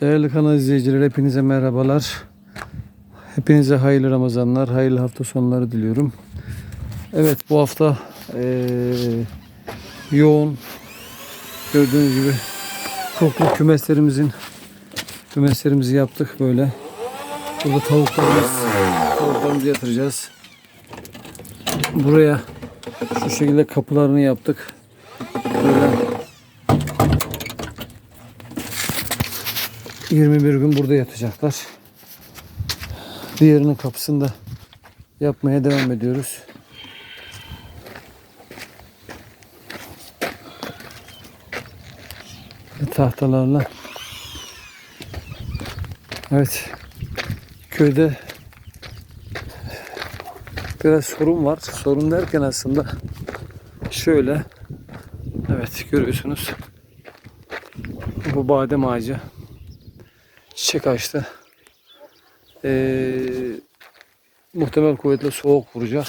Değerli kanal izleyiciler hepinize merhabalar. Hepinize hayırlı Ramazanlar, hayırlı hafta sonları diliyorum. Evet bu hafta eee, yoğun gördüğünüz gibi çoklu kümeslerimizin kümeslerimizi yaptık böyle. Burada tavuklarımız, tavuklarımızı yatıracağız. Buraya şu şekilde kapılarını yaptık. Böyle 21 gün burada yatacaklar. Diğerinin kapısını da yapmaya devam ediyoruz. Tahtalarla. Evet. Köyde biraz sorun var. Sorun derken aslında şöyle. Evet görüyorsunuz. Bu badem ağacı çiçek açtı. Ee, muhtemel kuvvetle soğuk vuracak.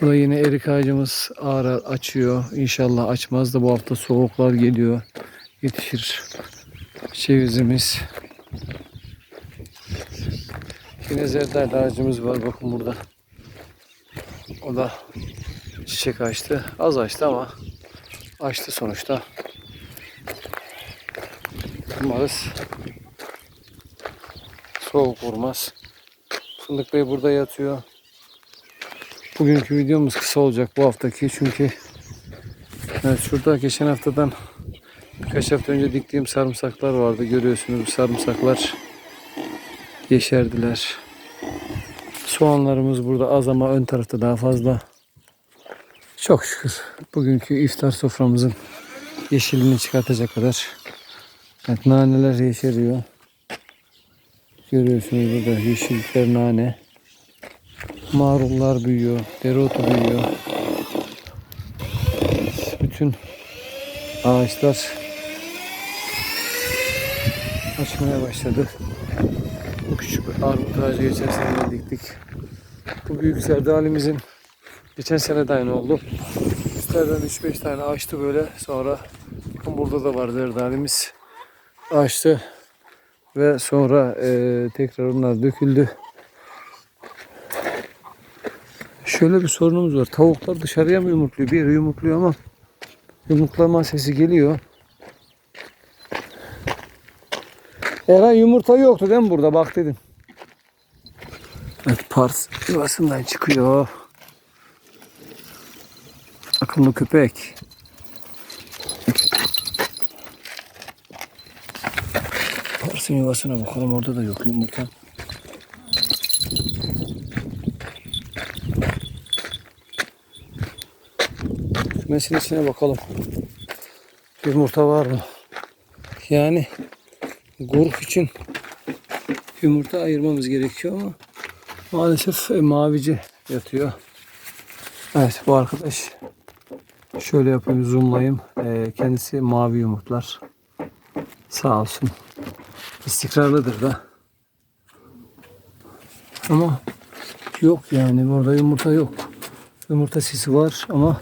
Burada yine erik ağacımız ağır açıyor. İnşallah açmaz da bu hafta soğuklar geliyor. Yetişir cevizimiz. Yine zerdal ağacımız var bakın burada. O da çiçek açtı. Az açtı ama açtı sonuçta. Umarız soğuk vurmaz. Fındık Bey burada yatıyor. Bugünkü videomuz kısa olacak bu haftaki çünkü evet şurada geçen haftadan birkaç hafta önce diktiğim sarımsaklar vardı. Görüyorsunuz bu sarımsaklar yeşerdiler. Soğanlarımız burada az ama ön tarafta daha fazla. Çok şükür bugünkü iftar soframızın yeşilini çıkartacak kadar Evet, naneler yeşeriyor. Görüyorsunuz burada yeşillikler nane. Marullar büyüyor. Dereotu büyüyor. Bütün ağaçlar açmaya başladı. Bu küçük armut ağacı geçen sene diktik. Bu büyük serdalimizin geçen sene de aynı oldu. Üstlerden 3-5 tane açtı böyle. Sonra burada da var zerdalimiz açtı ve sonra e, tekrar onlar döküldü. Şöyle bir sorunumuz var. Tavuklar dışarıya mı yumurtluyor? Bir yere yumurtluyor ama yumurtlama sesi geliyor. Eren yumurta yoktu değil mi burada? Bak dedim. Evet pars yuvasından çıkıyor. Akıllı köpek. Parsın yuvasına bakalım orada da yok yumurta. Kümesin içine bakalım. Yumurta var mı? Yani grup için yumurta ayırmamız gerekiyor ama maalesef e, mavici yatıyor. Evet bu arkadaş şöyle yapayım zoomlayayım. E, kendisi mavi yumurtlar. Sağ olsun. İstikrarlıdır da. Ama yok yani burada yumurta yok. Yumurta sisi var ama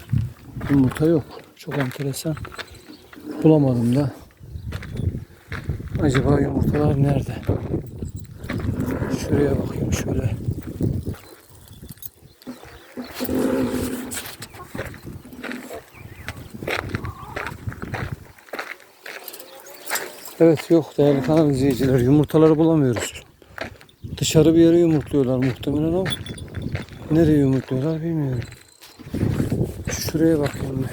yumurta yok. Çok enteresan. Bulamadım da. Acaba yumurtalar nerede? Şuraya bakayım şöyle. Evet yok değerli kanal izleyiciler yumurtaları bulamıyoruz. Dışarı bir yere yumurtluyorlar muhtemelen ama nereye yumurtluyorlar bilmiyorum. Şuraya bakayım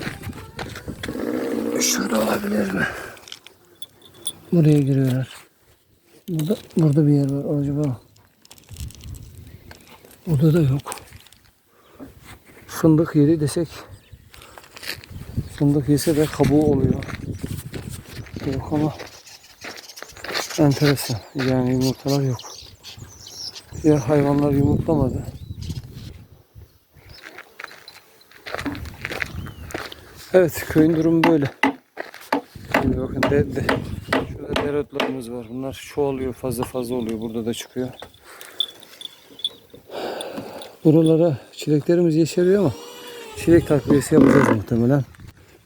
bir. Şurada olabilir mi? Buraya giriyorlar. Burada, burada bir yer var acaba. Burada da yok. Fındık yeri desek fındık yese de kabuğu oluyor. Yok ama enteresan. Yani yumurtalar yok. Ya hayvanlar yumurtlamadı. Evet köyün durumu böyle. Şimdi bakın de, de, şurada dereotlarımız var. Bunlar çoğalıyor fazla fazla oluyor. Burada da çıkıyor. Buralara çileklerimiz yeşeriyor ama çilek takviyesi yapacağız muhtemelen.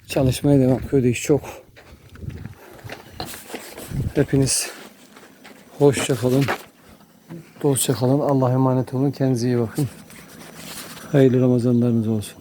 Çalışmaya devam. Köyde iş çok. Hepiniz hoşça kalın. Dostça kalın. Allah'a emanet olun. Kendinize iyi bakın. Hayırlı Ramazanlarınız olsun.